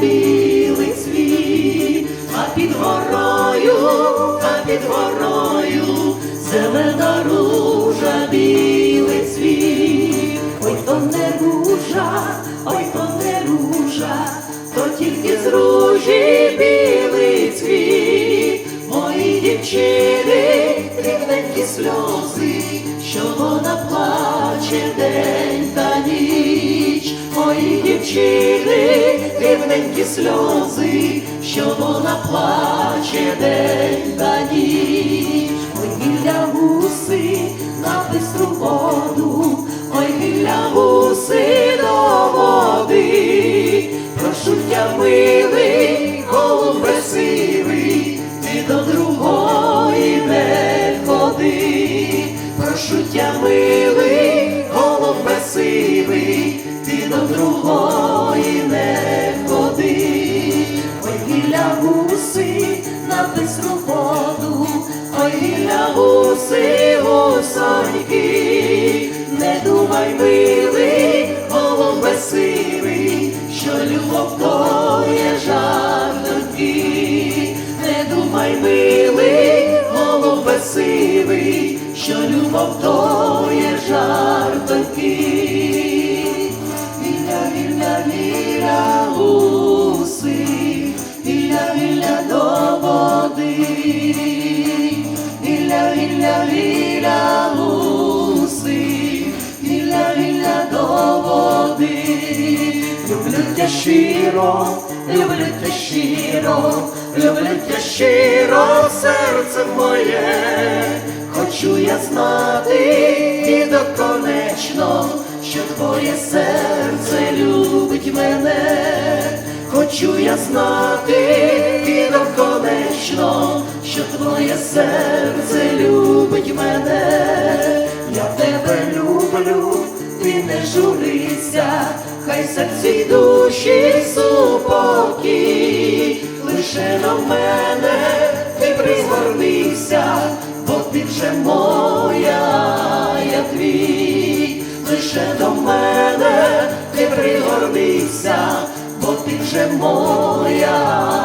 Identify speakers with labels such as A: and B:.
A: білий світ, а під горою, а під горою, зелена ружа білий світ, ой то не ружа, ой то не ружа, то тільки з ружі білий цвіт, мої дівчини, рівненькі сльози, що вона плаче день та ніч, мої дівчини рівненькі сльози, що вона плаче день та ніч, ой, гілля гуси на бистру воду, ой, гілля гуси до води, прошу тя милий, голубе сивий, ти до другої не ходи, прошу тя милий, голубе сивий, ти до другої гуси, гусоньки, не думай, милий, голубе сивий, що любов то є жар тобі, не думай, милий, голубе сивий, що любов то є жартоньки. Люблю тя щиро, люблю тя щиро, люблю тя щиро, серце моє, хочу я знати і доконечно, що твоє серце любить мене, хочу я знати і доконечно, що твоє серце любить мене, серці душі супокій, лише до мене ти пригорнися, бо ти вже моя, я твій, лише до мене ти пригорнися, бо ти вже моя,